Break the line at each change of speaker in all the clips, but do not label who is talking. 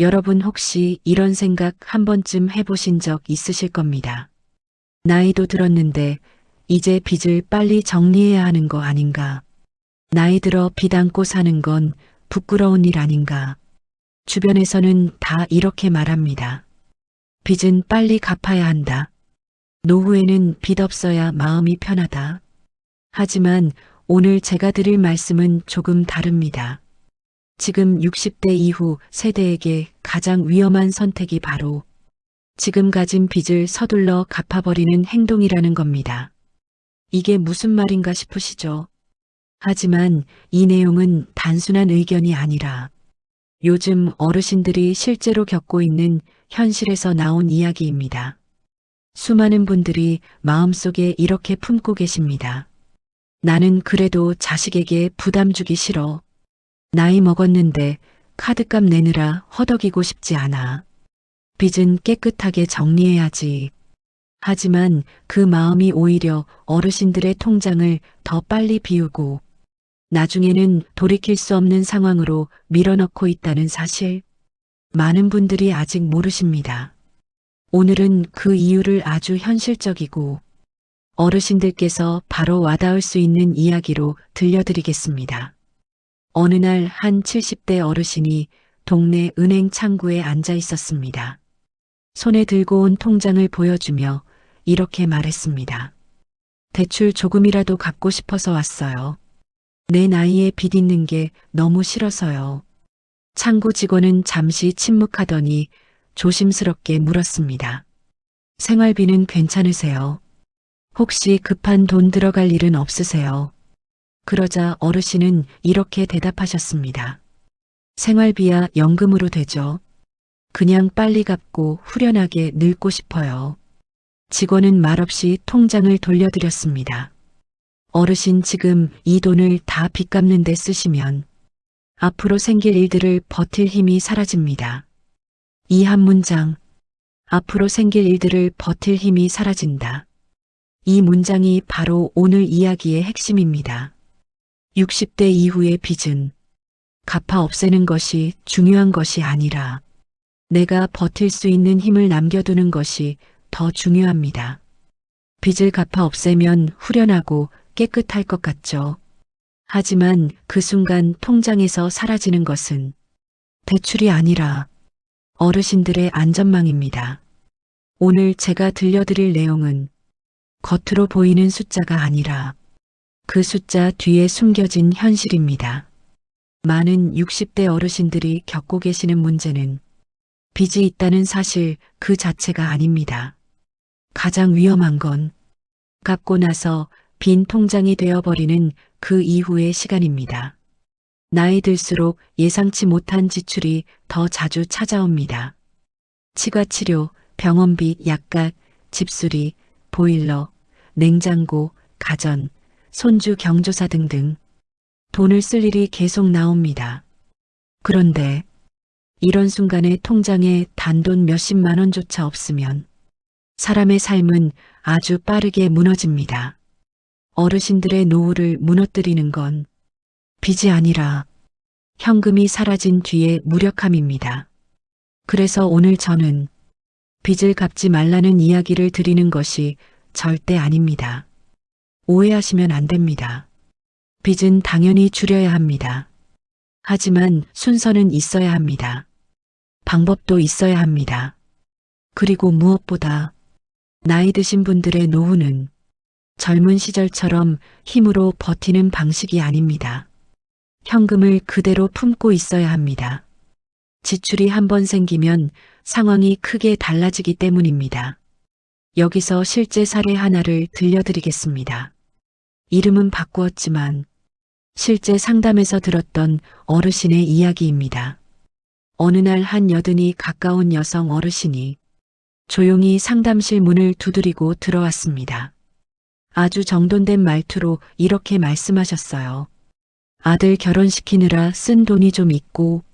여러분 혹시 이런 생각 한 번쯤 해보신 적 있으실 겁니다. 나이도 들었는데 이제 빚을 빨리 정리해야 하는 거 아닌가. 나이 들어 빚 안고 사는 건 부끄러운 일 아닌가. 주변에서는 다 이렇게 말합니다. 빚은 빨리 갚아야 한다. 노후에는 빚 없어야 마음이 편하다. 하지만 오늘 제가 드릴 말씀은 조금 다릅니다. 지금 60대 이후 세대에게 가장 위험한 선택이 바로 지금 가진 빚을 서둘러 갚아버리는 행동이라는 겁니다. 이게 무슨 말인가 싶으시죠? 하지만 이 내용은 단순한 의견이 아니라 요즘 어르신들이 실제로 겪고 있는 현실에서 나온 이야기입니다. 수많은 분들이 마음속에 이렇게 품고 계십니다. 나는 그래도 자식에게 부담 주기 싫어. 나이 먹었는데 카드값 내느라 허덕이고 싶지 않아. 빚은 깨끗하게 정리해야지. 하지만 그 마음이 오히려 어르신들의 통장을 더 빨리 비우고 나중에는 돌이킬 수 없는 상황으로 밀어넣고 있다는 사실 많은 분들이 아직 모르십니다. 오늘은 그 이유를 아주 현실적이고 어르신들께서 바로 와닿을 수 있는 이야기로 들려드리겠습니다. 어느 날 한 70대 어르신이 동네 은행 창구에 앉아 있었습니다. 손에 들고 온 통장을 보여주며 이렇게 말했습니다. 대출 조금이라도 갚고 싶어서 왔어요. 내 나이에 빚 있는 게 너무 싫어서요. 창구 직원은 잠시 침묵하더니 조심스럽게 물었습니다. 생활비는 괜찮으세요? 혹시 급한 돈 들어갈 일은 없으세요? 그러자 어르신은 이렇게 대답하셨습니다. 생활비야 연금으로 되죠. 그냥 빨리 갚고 후련하게 늙고 싶어요. 직원은 말없이 통장을 돌려드렸습니다. 어르신 지금 이 돈을 다 빚 갚는 데 쓰시면 앞으로 생길 일들을 버틸 힘이 사라집니다. 이 한 문장, 앞으로 생길 일들을 버틸 힘이 사라진다. 이 문장이 바로 오늘 이야기의 핵심입니다. 60대 이후의 빚은 갚아 없애는 것이 중요한 것이 아니라 내가 버틸 수 있는 힘을 남겨두는 것이 더 중요합니다. 빚을 갚아 없애면 후련하고 깨끗할 것 같죠. 하지만 그 순간 통장에서 사라지는 것은 대출이 아니라 어르신들의 안전망입니다. 오늘 제가 들려드릴 내용은 겉으로 보이는 숫자가 아니라 그 숫자 뒤에 숨겨진 현실입니다. 많은 60대 어르신들이 겪고 계시는 문제는 빚이 있다는 사실 그 자체가 아닙니다. 가장 위험한 건 갚고 나서 빈 통장이 되어버리는 그 이후의 시간입니다. 나이 들수록 예상치 못한 지출이 더 자주 찾아옵니다. 치과치료, 병원비, 약값, 집수리, 보일러, 냉장고, 가전, 손주 경조사 등등 돈을 쓸 일이 계속 나옵니다. 그런데 이런 순간에 통장에 단돈 몇십만 원조차 없으면 사람의 삶은 아주 빠르게 무너집니다. 어르신들의 노후를 무너뜨리는 건 빚이 아니라 현금이 사라진 뒤의 무력함입니다. 그래서 오늘 저는 빚을 갚지 말라는 이야기를 드리는 것이 절대 아닙니다. 오해하시면 안 됩니다. 빚은 당연히 줄여야 합니다. 하지만 순서는 있어야 합니다. 방법도 있어야 합니다. 그리고 무엇보다 나이 드신 분들의 노후는 젊은 시절처럼 힘으로 버티는 방식이 아닙니다. 현금을 그대로 품고 있어야 합니다. 지출이 한번 생기면 상황이 크게 달라지기 때문입니다. 여기서 실제 사례 하나를 들려드리겠습니다. 이름은 바꾸었지만 실제 상담에서 들었던 어르신의 이야기입니다. 어느 날 한 여든이 가까운 여성 어르신이 조용히 상담실 문을 두드리고 들어왔습니다. 아주 정돈된 말투로 이렇게 말씀하셨어요. 아들 결혼시키느라 쓴 돈이 좀 있고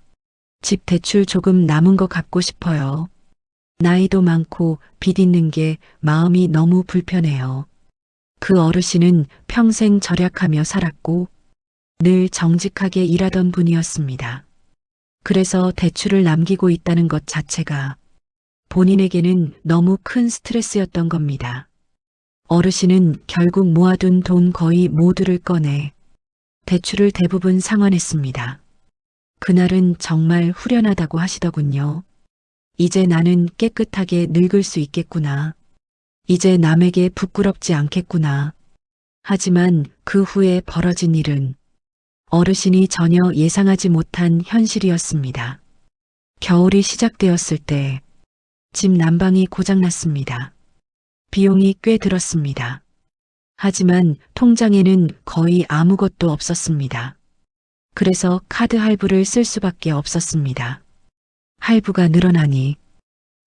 집 대출 조금 남은 거 갚고 싶어요. 나이도 많고 빚 있는 게 마음이 너무 불편해요. 그 어르신은 평생 절약하며 살았고 늘 정직하게 일하던 분이었습니다. 그래서 대출을 남기고 있다는 것 자체가 본인에게는 너무 큰 스트레스였던 겁니다. 어르신은 결국 모아둔 돈 거의 모두를 꺼내 대출을 대부분 상환했습니다. 그날은 정말 후련하다고 하시더군요. 이제 나는 깨끗하게 늙을 수 있겠구나. 이제 남에게 부끄럽지 않겠구나. 하지만 그 후에 벌어진 일은 어르신이 전혀 예상하지 못한 현실이었습니다. 겨울이 시작되었을 때 집 난방이 고장났습니다. 비용이 꽤 들었습니다. 하지만 통장에는 거의 아무것도 없었습니다. 그래서 카드 할부를 쓸 수밖에 없었습니다. 할부가 늘어나니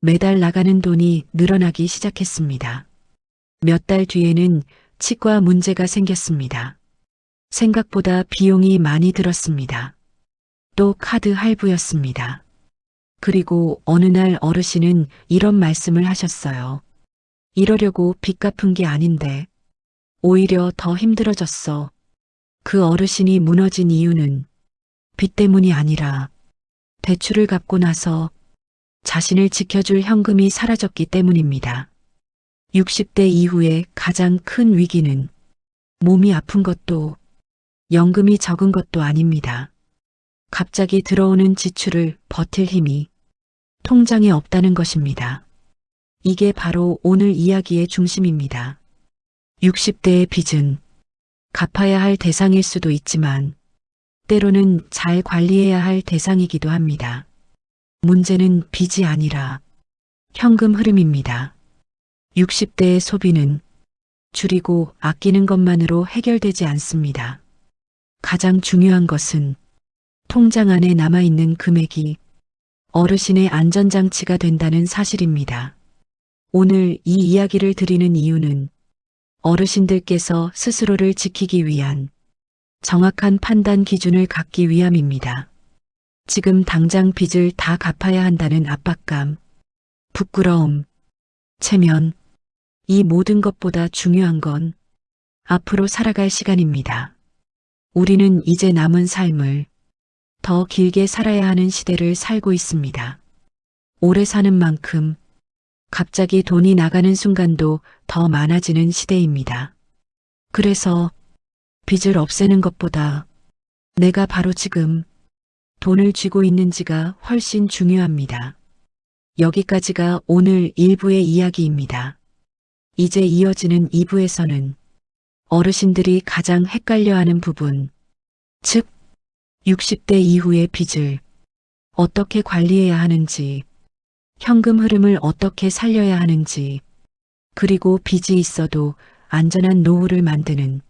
매달 나가는 돈이 늘어나기 시작했습니다. 몇 달 뒤에는 치과 문제가 생겼습니다. 생각보다 비용이 많이 들었습니다. 또 카드 할부였습니다. 그리고 어느 날 어르신은 이런 말씀을 하셨어요. 이러려고 빚 갚은 게 아닌데 오히려 더 힘들어졌어. 그 어르신이 무너진 이유는 빚 때문이 아니라 대출을 갚고 나서 자신을 지켜줄 현금이 사라졌기 때문입니다. 60대 이후에 가장 큰 위기는 몸이 아픈 것도 연금이 적은 것도 아닙니다. 갑자기 들어오는 지출을 버틸 힘이 통장에 없다는 것입니다. 이게 바로 오늘 이야기의 중심입니다. 60대의 빚은 갚아야 할 대상일 수도 있지만 때로는 잘 관리해야 할 대상이기도 합니다. 문제는 빚이 아니라 현금 흐름입니다. 60대의 소비는 줄이고 아끼는 것만으로 해결되지 않습니다. 가장 중요한 것은 통장 안에 남아있는 금액이 어르신의 안전장치가 된다는 사실입니다. 오늘 이 이야기를 드리는 이유는 어르신들께서 스스로를 지키기 위한 정확한 판단 기준을 갖기 위함입니다. 지금 당장 빚을 다 갚아야 한다는 압박감, 부끄러움, 체면, 이 모든 것보다 중요한 건 앞으로 살아갈 시간입니다. 우리는 이제 남은 삶을 더 길게 살아야 하는 시대를 살고 있습니다. 오래 사는 만큼 갑자기 돈이 나가는 순간도 더 많아지는 시대입니다. 그래서 빚을 없애는 것보다 내가 바로 지금 돈을 쥐고 있는지가 훨씬 중요합니다. 여기까지가 오늘 1부의 이야기입니다. 이제 이어지는 2부에서는 어르신들이 가장 헷갈려하는 부분, 즉 60대 이후의 빚을 어떻게 관리해야 하는지, 현금 흐름을 어떻게 살려야 하는지, 그리고 빚이 있어도 안전한 노후를 만드는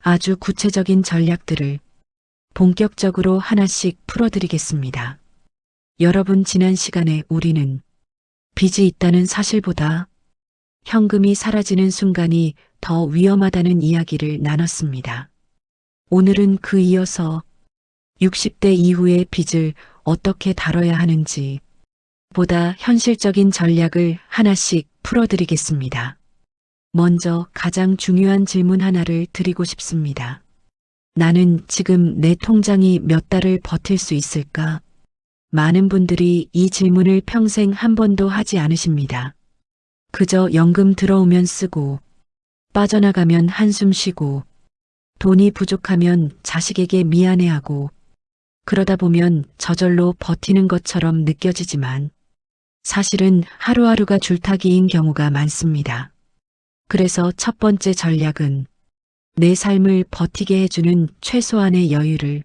아주 구체적인 전략들을 본격적으로 하나씩 풀어드리겠습니다. 여러분 지난 시간에 우리는 빚이 있다는 사실보다 현금이 사라지는 순간이 더 위험하다는 이야기를 나눴습니다. 오늘은 그 이어서 60대 이후의 빚을 어떻게 다뤄야 하는지 보다 현실적인 전략을 하나씩 풀어드리겠습니다. 먼저 가장 중요한 질문 하나를 드리고 싶습니다. 나는 지금 내 통장이 몇 달을 버틸 수 있을까? 많은 분들이 이 질문을 평생 한 번도 하지 않으십니다. 그저 연금 들어오면 쓰고, 빠져나가면 한숨 쉬고, 돈이 부족하면 자식에게 미안해하고, 그러다 보면 저절로 버티는 것처럼 느껴지지만, 사실은 하루하루가 줄타기인 경우가 많습니다. 그래서 첫 번째 전략은 내 삶을 버티게 해주는 최소한의 여유를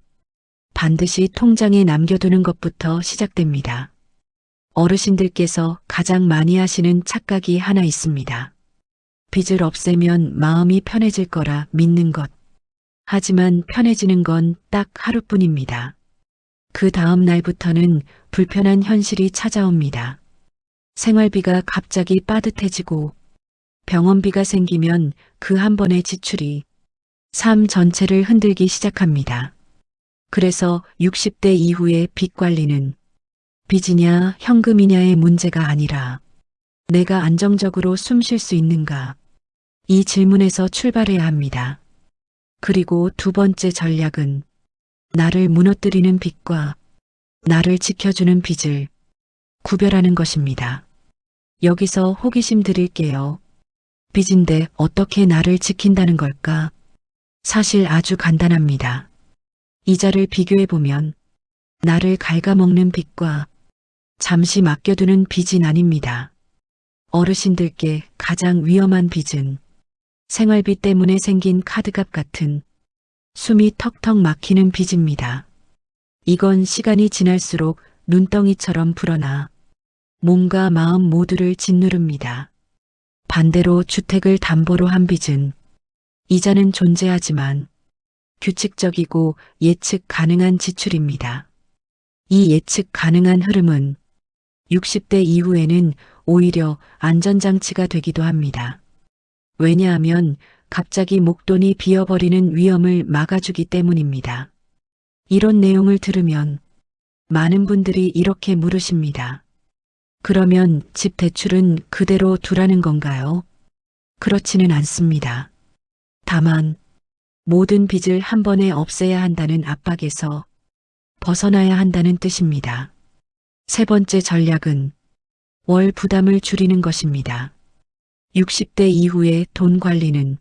반드시 통장에 남겨두는 것부터 시작됩니다. 어르신들께서 가장 많이 하시는 착각이 하나 있습니다. 빚을 없애면 마음이 편해질 거라 믿는 것. 하지만 편해지는 건 딱 하루뿐입니다. 그 다음 날부터는 불편한 현실이 찾아옵니다. 생활비가 갑자기 빠듯해지고 병원비가 생기면 그 한 번의 지출이 삶 전체를 흔들기 시작합니다. 그래서 60대 이후의 빚 관리는 빚이냐 현금이냐의 문제가 아니라 내가 안정적으로 숨 쉴 수 있는가 이 질문에서 출발해야 합니다. 그리고 두 번째 전략은 나를 무너뜨리는 빚과 나를 지켜주는 빚을 구별하는 것입니다. 여기서 호기심 드릴게요. 빚인데 어떻게 나를 지킨다는 걸까? 사실 아주 간단합니다. 이자를 비교해보면 나를 갉아먹는 빚과 잠시 맡겨두는 빚이 나뉩니다. 어르신들께 가장 위험한 빚은 생활비 때문에 생긴 카드값 같은 숨이 턱턱 막히는 빚입니다. 이건 시간이 지날수록 눈덩이처럼 불어나 몸과 마음 모두를 짓누릅니다. 반대로 주택을 담보로 한 빚은 이자는 존재하지만 규칙적이고 예측 가능한 지출입니다. 이 예측 가능한 흐름은 60대 이후에는 오히려 안전장치가 되기도 합니다. 왜냐하면 갑자기 목돈이 비어버리는 위험을 막아주기 때문입니다. 이런 내용을 들으면 많은 분들이 이렇게 물으십니다. 그러면 집 대출은 그대로 두라는 건가요? 그렇지는 않습니다. 다만 모든 빚을 한 번에 없애야 한다는 압박에서 벗어나야 한다는 뜻입니다. 세 번째 전략은 월 부담을 줄이는 것입니다. 60대 이후의 돈 관리는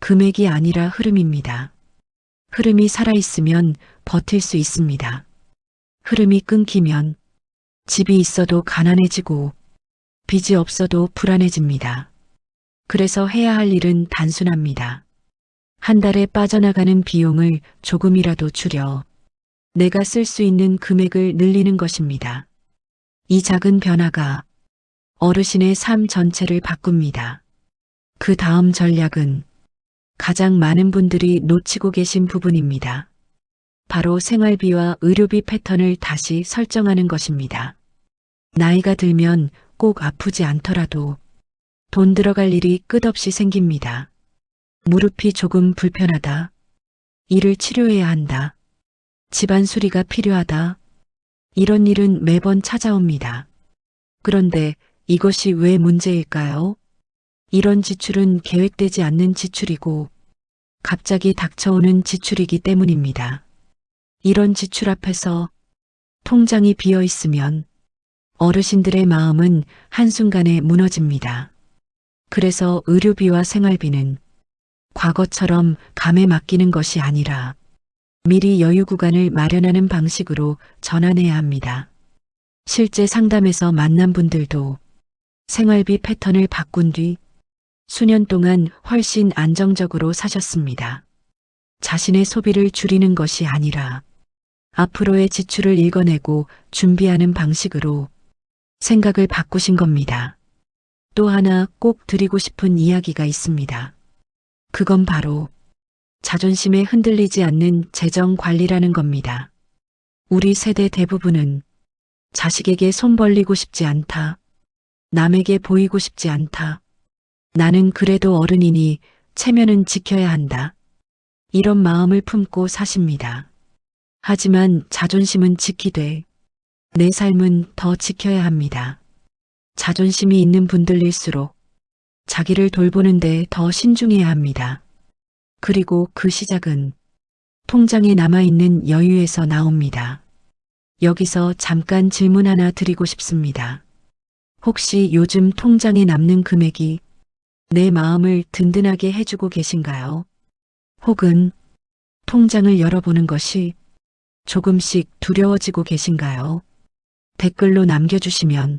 금액이 아니라 흐름입니다. 흐름이 살아있으면 버틸 수 있습니다. 흐름이 끊기면 집이 있어도 가난해지고 빚이 없어도 불안해집니다. 그래서 해야 할 일은 단순합니다. 한 달에 빠져나가는 비용을 조금이라도 줄여 내가 쓸 수 있는 금액을 늘리는 것입니다. 이 작은 변화가 어르신의 삶 전체를 바꿉니다. 그 다음 전략은 가장 많은 분들이 놓치고 계신 부분입니다. 바로 생활비와 의료비 패턴을 다시 설정하는 것입니다. 나이가 들면 꼭 아프지 않더라도 돈 들어갈 일이 끝없이 생깁니다. 무릎이 조금 불편하다. 일을 치료해야 한다. 집안 수리가 필요하다. 이런 일은 매번 찾아옵니다. 그런데 이것이 왜 문제일까요? 이런 지출은 계획되지 않는 지출이고 갑자기 닥쳐오는 지출이기 때문입니다. 이런 지출 앞에서 통장이 비어 있으면 어르신들의 마음은 한순간에 무너집니다. 그래서 의료비와 생활비는 과거처럼 감에 맡기는 것이 아니라 미리 여유 구간을 마련하는 방식으로 전환해야 합니다. 실제 상담에서 만난 분들도 생활비 패턴을 바꾼 뒤 수년 동안 훨씬 안정적으로 사셨습니다. 자신의 소비를 줄이는 것이 아니라 앞으로의 지출을 읽어내고 준비하는 방식으로 생각을 바꾸신 겁니다. 또 하나 꼭 드리고 싶은 이야기가 있습니다. 그건 바로 자존심에 흔들리지 않는 재정 관리라는 겁니다. 우리 세대 대부분은 자식에게 손 벌리고 싶지 않다. 남에게 보이고 싶지 않다. 나는 그래도 어른이니 체면은 지켜야 한다. 이런 마음을 품고 사십니다. 하지만 자존심은 지키되 내 삶은 더 지켜야 합니다. 자존심이 있는 분들일수록 자기를 돌보는데 더 신중해야 합니다. 그리고 그 시작은 통장에 남아있는 여유에서 나옵니다. 여기서 잠깐 질문 하나 드리고 싶습니다. 혹시 요즘 통장에 남는 금액이 내 마음을 든든하게 해주고 계신가요? 혹은 통장을 열어보는 것이 조금씩 두려워지고 계신가요? 댓글로 남겨주시면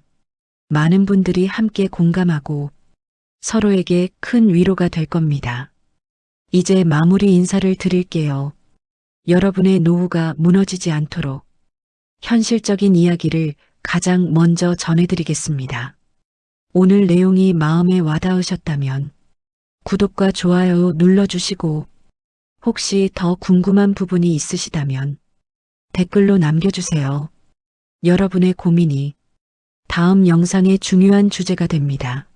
많은 분들이 함께 공감하고 서로에게 큰 위로가 될 겁니다. 이제 마무리 인사를 드릴게요. 여러분의 노후가 무너지지 않도록 현실적인 이야기를 가장 먼저 전해드리겠습니다. 오늘 내용이 마음에 와닿으셨다면 구독과 좋아요 눌러주시고 혹시 더 궁금한 부분이 있으시다면 댓글로 남겨주세요. 여러분의 고민이 다음 영상의 중요한 주제가 됩니다.